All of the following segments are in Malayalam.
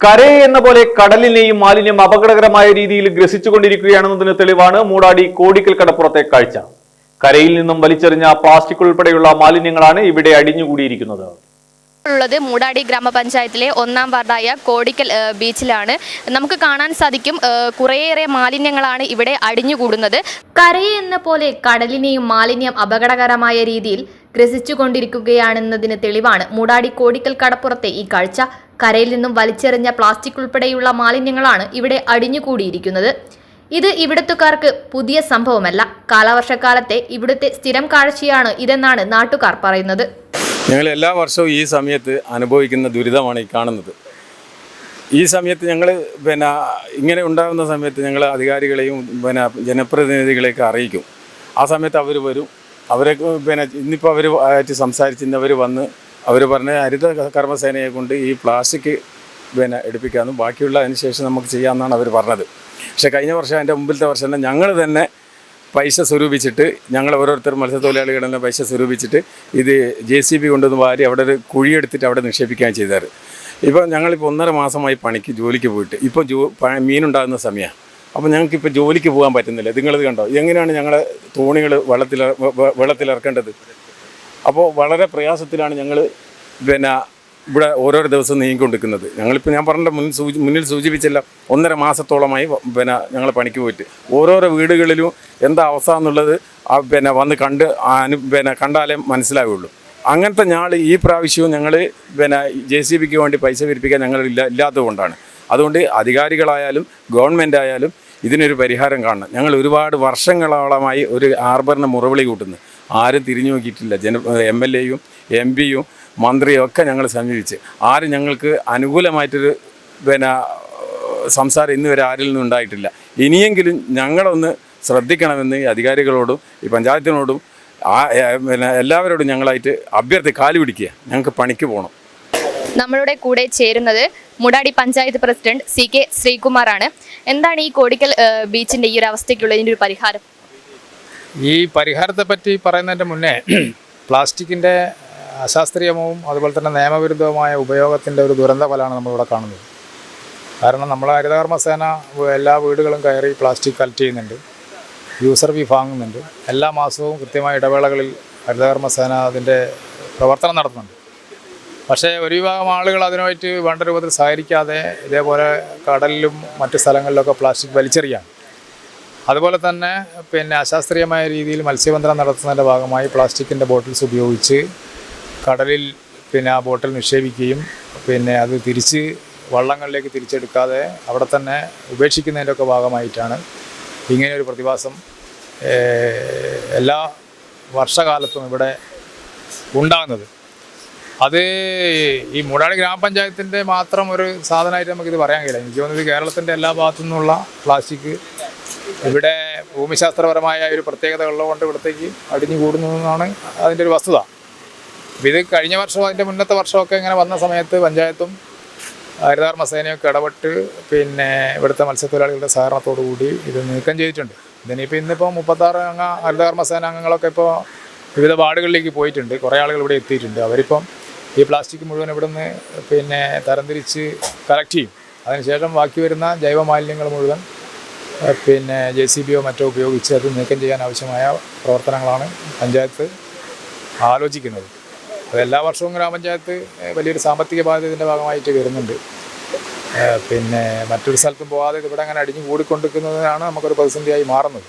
കരയെ എന്ന പോലെ കടലിനെയും മാലിന്യം അപകടകരമായ രീതിയിൽ ഗ്രസിച്ചുകൊണ്ടിരിക്കുകയാണെന്നതിന് തെളിവാണ് മൂടാടി കോടിക്കൽ കടപ്പുറത്തെ കാഴ്ച. കരയിൽ നിന്നും വലിച്ചെറിഞ്ഞ പ്ലാസ്റ്റിക് ഉൾപ്പെടെയുള്ള മാലിന്യങ്ങളാണ് ഇവിടെ അടിഞ്ഞുകൂടിയിരിക്കുന്നത്. ഉള്ളത് മൂടാടി ഗ്രാമപഞ്ചായത്തിലെ ഒന്നാം വാർഡായ കോടിക്കൽ ബീച്ചിലാണ്. നമുക്ക് കാണാൻ സാധിക്കും കുറേയേറെ മാലിന്യങ്ങളാണ് ഇവിടെ അടിഞ്ഞുകൂടുന്നത്. കരയെ എന്ന പോലെ കടലിനെയും മാലിന്യം അപകടകരമായ രീതിയിൽ ഗ്രസിച്ചുകൊണ്ടിരിക്കുകയാണെന്നതിന് തെളിവാണ് മൂടാടി കോടിക്കൽ കടപ്പുറത്തെ ഈ കാഴ്ച. കരയിൽ നിന്നും വലിച്ചെറിഞ്ഞ പ്ലാസ്റ്റിക് ഉൾപ്പെടെയുള്ള മാലിന്യങ്ങളാണ് ഇവിടെ അടിഞ്ഞുകൂടിയിരിക്കുന്നത്. ഇത് ഇവിടത്തുകാർക്ക് പുതിയ സംഭവമല്ല. കാലവർഷക്കാലത്തെ ഇവിടുത്തെ സ്ഥിരം കാഴ്ചയാണ് ഇതെന്നാണ് നാട്ടുകാർ പറയുന്നത്. ഞങ്ങൾ എല്ലാ വർഷവും ഈ സമയത്ത് അനുഭവിക്കുന്ന ദുരിതമാണ് ഈ കാണുന്നത്. ഈ സമയത്ത് ഞങ്ങൾ പിന്നെ ഇങ്ങനെ ഉണ്ടാകുന്ന സമയത്ത് ഞങ്ങൾ അധികാരികളെയും പിന്നെ ജനപ്രതിനിധികളെയൊക്കെ അറിയിക്കും. ആ സമയത്ത് അവർ വരും. അവരെ പിന്നെ ഇന്നിപ്പോൾ അവർ ആയിട്ട് സംസാരിച്ചിരുന്നവർ വന്ന് അവർ പറഞ്ഞ ഹരിത കർമ്മസേനയെ കൊണ്ട് ഈ പ്ലാസ്റ്റിക് പിന്നെ എടുപ്പിക്കാമെന്നും ബാക്കിയുള്ള അതിന് ശേഷം നമുക്ക് ചെയ്യാമെന്നാണ് അവർ പറഞ്ഞത്. പക്ഷേ കഴിഞ്ഞ വർഷം അതിന്റെ മുമ്പിലത്തെ വർഷം ഞങ്ങൾ തന്നെ പൈസ സ്വരൂപിച്ചിട്ട് ഞങ്ങൾ ഓരോരുത്തർ മത്സ്യത്തൊഴിലാളികളെല്ലാം പൈസ സ്വരൂപിച്ചിട്ട് ഇത് ജെ സി ബി കൊണ്ടുവന്ന് വാരി അവിടെ ഒരു കുഴിയെടുത്തിട്ട് അവിടെ നിക്ഷേപിക്കുകയാണ് ചെയ്താറ് ഇപ്പോൾ ഞങ്ങളിപ്പോൾ ഒന്നര മാസമായി പണിക്ക് ജോലിക്ക് പോയിട്ട് ഇപ്പോൾ ജോ മീനുണ്ടാകുന്ന സമയമാണ് അപ്പോൾ ഞങ്ങൾക്കിപ്പോൾ ജോലിക്ക് പോകാൻ പറ്റുന്നില്ല. നിങ്ങളിത് കണ്ടോ? എങ്ങനെയാണ് ഞങ്ങളെ തോണികൾ വെള്ളത്തിൽ വെള്ളത്തിലിറക്കേണ്ടത്? അപ്പോൾ വളരെ പ്രയാസത്തിലാണ് ഞങ്ങൾ പിന്നെ ഇവിടെ ഓരോരോ ദിവസവും നീങ്ങിക്കൊണ്ടിരിക്കുന്നത്. ഞങ്ങളിപ്പോൾ ഞാൻ പറഞ്ഞ മുൻ സൂചി മുന്നിൽ സൂചിപ്പിച്ചില്ല ഒന്നര മാസത്തോളമായി പിന്നെ ഞങ്ങൾ പണിക്ക് പോയിട്ട്. ഓരോരോ വീടുകളിലും എന്താ അവസ്ഥ എന്നുള്ളത് പിന്നെ വന്ന് കണ്ട് പിന്നെ കണ്ടാലേ മനസ്സിലാവുള്ളൂ. അങ്ങനത്തെ ഞങ്ങൾ ഈ പ്രാവശ്യവും ഞങ്ങൾ പിന്നെ ജെ സി ബിക്ക് വേണ്ടി പൈസ പിരിപ്പിക്കാൻ ഞങ്ങൾ ഇല്ല ഇല്ലാത്തത് കൊണ്ടാണ് അതുകൊണ്ട് അധികാരികളായാലും ഗവൺമെന്റ് ആയാലും ഇതിനൊരു പരിഹാരം കാണണം. ഞങ്ങൾ ഒരുപാട് വർഷങ്ങളോളമായി ഒരു ആർബറിന് മുറവിളി കൂട്ടുന്നു. ആരും തിരിഞ്ഞു നോക്കിയിട്ടില്ല. ജന എം എൽ എയും എം പിയും മന്ത്രിയും ഒക്കെ ഞങ്ങൾ സമീപിച്ച്. ആരും ഞങ്ങൾക്ക് അനുകൂലമായിട്ടൊരു പിന്നെ സംസാരം ഇന്ന് വരെ ആരിൽ നിന്നും ഉണ്ടായിട്ടില്ല. ഇനിയെങ്കിലും ഞങ്ങളൊന്ന് ശ്രദ്ധിക്കണമെന്ന് ഈ അധികാരികളോടും ഈ പഞ്ചായത്തിനോടും ആ പിന്നെ എല്ലാവരോടും ഞങ്ങളായിട്ട് അഭ്യർത്ഥി കാലു പിടിക്കുക. ഞങ്ങൾക്ക് പണിക്ക് പോകണം നമ്മളുടെ കൂടെ ചേരുന്നത് Moodadi panchayat president C K ശ്രീകുമാറാണ്. എന്താണ് ഈ കോടിക്കൽ ബീച്ചിന്റെ ഈ ഒരു അവസ്ഥയ്ക്കുള്ള ഇതിന്റെ ഒരു പരിഹാരം? ഈ പരിഹാരത്തെ പറ്റി പറയുന്നതിന്റെ മുന്നേ പ്ലാസ്റ്റിക്കിന്റെ അശാസ്ത്രീയവും അതുപോലെ തന്നെ നിയമവിരുദ്ധവുമായ ഉപയോഗത്തിന്റെ ഒരു ദുരന്ത ഫലമാണ് നമ്മളിവിടെ കാണുന്നത്. കാരണം നമ്മളെ ഹരിതകർമ്മസേന എല്ലാ വീടുകളും കയറി പ്ലാസ്റ്റിക് കളക്ട് ചെയ്യുന്നുണ്ട്. യൂസർ ഫീ വാങ്ങുന്നുണ്ട്. എല്ലാ മാസവും കൃത്യമായ ഇടവേളകളിൽ ഹരിതകർമ്മസേന അതിന്റെ പ്രവർത്തനം നടത്തുന്നുണ്ട്. പക്ഷേ ഒരു വിഭാഗം ആളുകൾ അതിനുമായിട്ട് വേണ്ട രൂപത്തിൽ സഹകരിക്കാതെ ഇതേപോലെ കടലിലും മറ്റ് സ്ഥലങ്ങളിലൊക്കെ പ്ലാസ്റ്റിക് വലിച്ചെറിയാണ്. അതുപോലെ തന്നെ പിന്നെ അശാസ്ത്രീയമായ രീതിയിൽ മത്സ്യബന്ധനം നടത്തുന്നതിന്റെ ഭാഗമായി പ്ലാസ്റ്റിക്കിന്റെ ബോട്ടിൽസ് ഉപയോഗിച്ച് കടലിൽ പിന്നെ ആ ബോട്ടിൽ നിക്ഷേപിക്കുകയും പിന്നെ അത് തിരിച്ച് വള്ളങ്ങളിലേക്ക് തിരിച്ചെടുക്കാതെ അവിടെ തന്നെ ഉപേക്ഷിക്കുന്നതിന്റെ ഒക്കെ ഭാഗമായിട്ടാണ് ഇങ്ങനെയൊരു പ്രതിഭാസം എല്ലാ വർഷകാലത്തും ഇവിടെ ഉണ്ടാകുന്നത്. അത് ഈ മൂടാടി ഗ്രാമപഞ്ചായത്തിന്റെ മാത്രം ഒരു സാധനമായിട്ട് നമുക്കിത് പറയാൻ കഴിയില്ല. എനിക്ക് തോന്നുന്നത് കേരളത്തിന്റെ എല്ലാ ഭാഗത്തു നിന്നുള്ള പ്ലാസ്റ്റിക് ഇവിടെ ഭൂമിശാസ്ത്രപരമായ ഒരു പ്രത്യേകത ഉള്ളതുകൊണ്ട് ഇവിടത്തേക്ക് അടിഞ്ഞു കൂടുന്നു എന്നാണ് അതിന്റെ ഒരു വസ്തുത. ഇത് കഴിഞ്ഞ വർഷവും അതിന്റെ മുന്നത്തെ വർഷമൊക്കെ ഇങ്ങനെ വന്ന സമയത്ത് പഞ്ചായത്തും ഹരിതാർമ്മ സേനയൊക്കെ ഇടപെട്ട് പിന്നെ ഇവിടുത്തെ മത്സ്യത്തൊഴിലാളികളുടെ സഹകരണത്തോടു കൂടി ഇത് നീക്കം ചെയ്തിട്ടുണ്ട്. ഇതിനിപ്പോൾ ഇന്നിപ്പോൾ മുപ്പത്താറ് അംഗ ഹരിതകർമ്മ സേന അംഗങ്ങളൊക്കെ ഇപ്പോൾ വിവിധ വാർഡുകളിലേക്ക് പോയിട്ടുണ്ട്. കുറേ ആളുകൾ ഇവിടെ എത്തിയിട്ടുണ്ട്. അവരിപ്പം ഈ പ്ലാസ്റ്റിക് മുഴുവൻ ഇവിടുന്ന് പിന്നെ തരംതിരിച്ച് കളക്ട് ചെയ്യും. അതിനുശേഷം ബാക്കി വരുന്ന ജൈവ മാലിന്യങ്ങൾ മുഴുവൻ പിന്നെ ജെ സി ബിയോ മറ്റോ ഉപയോഗിച്ച് അത് നീക്കം ചെയ്യാൻ ആവശ്യമായ പ്രവർത്തനങ്ങളാണ് പഞ്ചായത്ത് ആലോചിക്കുന്നത്. അത് എല്ലാ വർഷവും ഗ്രാമപഞ്ചായത്ത് വലിയൊരു സാമ്പത്തിക ബാധ്യതയുടെ ഭാഗമായിട്ട് വരുന്നുണ്ട്. പിന്നെ മറ്റൊരു സ്ഥലത്തും പോകാതെ ഇവിടെ അങ്ങനെ അടിഞ്ഞു കൂടിക്കൊണ്ടിരിക്കുന്നതിനാണ് നമുക്കൊരു പ്രതിസന്ധിയായി മാറുന്നത്.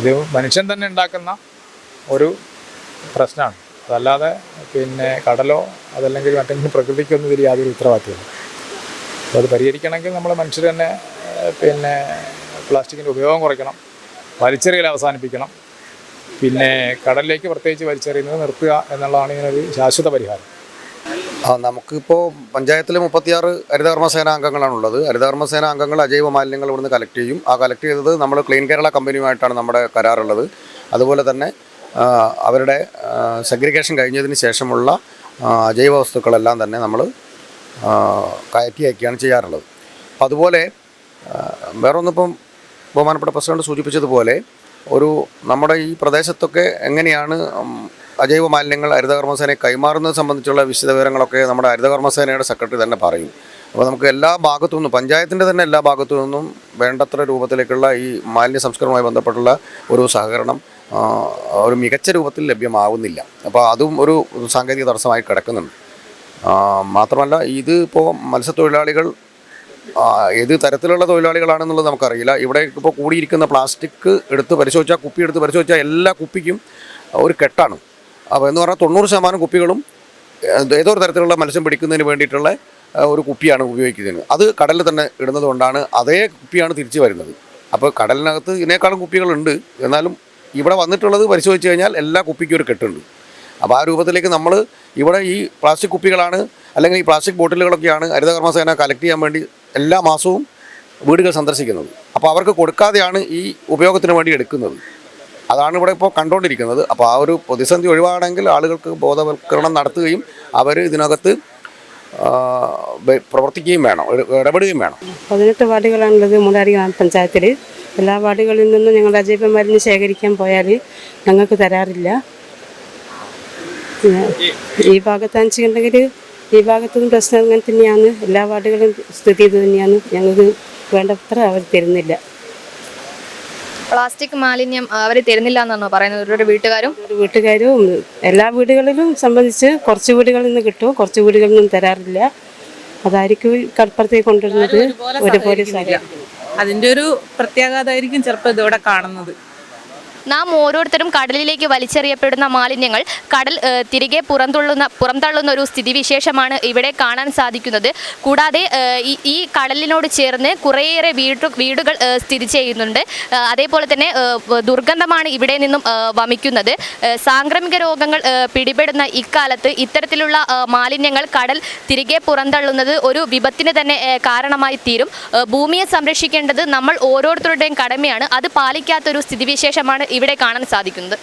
ഇത് മനുഷ്യൻ തന്നെ ഉണ്ടാക്കുന്ന ഒരു പ്രശ്നമാണ്. അതല്ലാതെ പിന്നെ കടലോ അതല്ലെങ്കിൽ മറ്റെങ്കിലും പ്രകൃതിക്കൊന്നും ഇതിൽ യാതൊരു ഉത്തരവാദിത്തമില്ല അപ്പോൾ അത് പരിഹരിക്കണമെങ്കിൽ നമ്മൾ മനുഷ്യർ തന്നെ പിന്നെ പ്ലാസ്റ്റിക്കിന്റെ ഉപയോഗം കുറയ്ക്കണം വലിച്ചെറിയൽ അവസാനിപ്പിക്കണം. പിന്നെ കടലിലേക്ക് പ്രത്യേകിച്ച് വലിച്ചെറിയുന്നത് നിർത്തുക എന്നുള്ളതാണ് ഇതിനൊരു ശാശ്വത പരിഹാരം. നമുക്കിപ്പോൾ പഞ്ചായത്തിൽ മുപ്പത്തിയാറ് ഹരിതകർമ്മസേന അംഗങ്ങളാണുള്ളത്. ഹരിതകർമ്മസേന അംഗങ്ങൾ അജൈവ മാലിന്യങ്ങൾ ഇവിടുന്ന് കളക്ട് ചെയ്യും. ആ കളക്ട് ചെയ്തത് നമ്മൾ ക്ലീൻ കേരള കമ്പനിയുമായിട്ടാണ് നമ്മുടെ കരാറുള്ളത്. അതുപോലെ തന്നെ അവരുടെ സെഗ്രിഗേഷൻ കഴിഞ്ഞതിന് ശേഷമുള്ള അജൈവ വസ്തുക്കളെല്ലാം തന്നെ നമ്മൾ കയറ്റി അയക്കുകയാണ് ചെയ്യാറുള്ളത്. അതുപോലെ വേറൊന്നിപ്പം ബഹുമാനപ്പെട്ട പ്രസിഡന്റ് സൂചിപ്പിച്ചതുപോലെ ഒരു നമ്മുടെ ഈ പ്രദേശത്തൊക്കെ എങ്ങനെയാണ് അജൈവ മാലിന്യങ്ങൾ ഹരിതകർമ്മസേനയെ കൈമാറുന്നത് സംബന്ധിച്ചുള്ള വിശദ വിവരങ്ങളൊക്കെ നമ്മുടെ ഹരിതകർമ്മസേനയുടെ സെക്രട്ടറി തന്നെ പറയും. അപ്പോൾ നമുക്ക് എല്ലാ ഭാഗത്തു നിന്നും പഞ്ചായത്തിന്റെ തന്നെ എല്ലാ ഭാഗത്തു നിന്നും വേണ്ടത്ര രൂപത്തിലേക്കുള്ള ഈ മാലിന്യ സംസ്കരണവുമായി ബന്ധപ്പെട്ടുള്ള ഒരു സഹകരണം ഒരു മികച്ച രൂപത്തിൽ ലഭ്യമാവുന്നില്ല. അപ്പോൾ അതും ഒരു സാങ്കേതിക തടസ്സമായി കിടക്കുന്നുണ്ട്. മാത്രമല്ല ഇത് ഇപ്പോൾ മത്സ്യത്തൊഴിലാളികൾ ഏത് തരത്തിലുള്ള തൊഴിലാളികളാണെന്നുള്ളത് നമുക്കറിയില്ല. ഇവിടെ ഇപ്പോൾ കൂടിയിരിക്കുന്ന പ്ലാസ്റ്റിക് എടുത്ത് പരിശോധിച്ചാൽ കുപ്പി എടുത്ത് പരിശോധിച്ചാൽ എല്ലാ കുപ്പിക്കും ഒരു കെട്ടാണ്. അപ്പോൾ എന്ന് പറഞ്ഞാൽ തൊണ്ണൂറ് ശതമാനം കുപ്പികളും ഏതോ തരത്തിലുള്ള മത്സ്യം പിടിക്കുന്നതിന് വേണ്ടിയിട്ടുള്ള ഒരു കുപ്പിയാണ് ഉപയോഗിക്കുന്നത്. അത് കടലിൽ തന്നെ ഇടുന്നതുകൊണ്ടാണ് അതേ കുപ്പിയാണ് തിരിച്ചു വരുന്നത്. അപ്പോൾ കടലിനകത്ത് ഇതിനേക്കാളും കുപ്പികളുണ്ട്. എന്നാലും ഇവിടെ വന്നിട്ടുള്ളത് പരിശോധിച്ച് കഴിഞ്ഞാൽ എല്ലാ കുപ്പിക്കും ഒരു കെട്ടുണ്ട്. അപ്പോൾ ആ രൂപത്തിലേക്ക് നമ്മൾ ഇവിടെ ഈ പ്ലാസ്റ്റിക് കുപ്പികളാണ് അല്ലെങ്കിൽ ഈ പ്ലാസ്റ്റിക് ബോട്ടിലുകളൊക്കെയാണ് ഹരിതകർമ്മസേന കളക്ട് ചെയ്യാൻ വേണ്ടി എല്ലാ മാസവും വീടുകൾ സന്ദർശിക്കുന്നത്. അപ്പോൾ അവർക്ക് കൊടുക്കാതെയാണ് ഈ ഉപയോഗത്തിന് വേണ്ടി എടുക്കുന്നത്. അതാണ് ഇവിടെ ഇപ്പോൾ കണ്ടുകൊണ്ടിരിക്കുന്നത് അപ്പോൾ ആ ഒരു പ്രതിസന്ധി ഒഴിവാണെങ്കിൽ ആളുകൾക്ക് ബോധവൽക്കരണം നടത്തുകയും അവർ ഇതിനകത്ത് പ്രവർത്തിക്കുകയും വേണം ഇട- ഇടപെടുകയും വേണം. പതിനെട്ട് വാർഡുകളാണുള്ളത്. മൂടാടി ഗ്രാമപഞ്ചായത്തിൽ എല്ലാ വാർഡുകളിൽ നിന്നും ഞങ്ങൾ അജൈവ മരുന്ന് ശേഖരിക്കാൻ പോയാൽ ഞങ്ങൾക്ക് തരാറില്ല. ഈ ഭാഗത്താണെന്ന് വെച്ചിട്ടുണ്ടെങ്കിൽ ഈ ഭാഗത്തും പ്രശ്നം അങ്ങനെ തന്നെയാണ്. എല്ലാ വാർഡുകളും സ്ഥിതി ഇത് തന്നെയാണ്. ഞങ്ങൾക്ക് വേണ്ടത്ര അവർ തരുന്നില്ല. പ്ലാസ്റ്റിക് മാലിന്യം അവർ തരുന്നില്ല എന്നാണോ പറയുന്നത്? ഓരോരോ വീട്ടുകാരും? ഒരു വീട്ടുകാരും എല്ലാ വീടുകളിലും സംബന്ധിച്ച് കുറച്ച് വീടുകളിൽ നിന്ന് കിട്ടും കുറച്ച് വീടുകളിൽ നിന്നും തരാറില്ല. അതായിരിക്കും കടപ്പുറത്തേക്ക് കൊണ്ടുവരുന്നത് ഒരുപോലെ സഹായിക്കും അതിന്റെ ഒരു പ്രത്യാഘാതമായിരിക്കും ചിലപ്പോൾ ഇതിവിടെ കാണുന്നത്. നാം ഓരോരുത്തരും കടലിലേക്ക് വലിച്ചെറിയപ്പെടുന്ന മാലിന്യങ്ങൾ കടൽ തിരികെ പുറന്തള്ളുന്ന പുറന്തള്ളുന്ന ഒരു സ്ഥിതിവിശേഷമാണ് ഇവിടെ കാണാൻ സാധിക്കുന്നത്. കൂടാതെ ഈ കടലിനോട് ചേർന്ന് കുറേയേറെ വീട്ടു വീടുകൾ സ്ഥിതി ചെയ്യുന്നുണ്ട്. അതേപോലെ തന്നെ ദുർഗന്ധമാണ് ഇവിടെ നിന്നും വമിക്കുന്നത്. സാംക്രമിക രോഗങ്ങൾ പിടിപെടുന്ന ഇക്കാലത്ത് ഇത്തരത്തിലുള്ള മാലിന്യങ്ങൾ കടൽ തിരികെ പുറന്തള്ളുന്നത് ഒരു വിപത്തിന് തന്നെ കാരണമായി തീരും. ഭൂമിയെ സംരക്ഷിക്കേണ്ടത് നമ്മൾ ഓരോരുത്തരുടെയും കടമയാണ്. അത് പാലിക്കാത്തൊരു സ്ഥിതിവിശേഷമാണ് ഇവിടെ കാണാൻ സാധിക്കുന്നത്.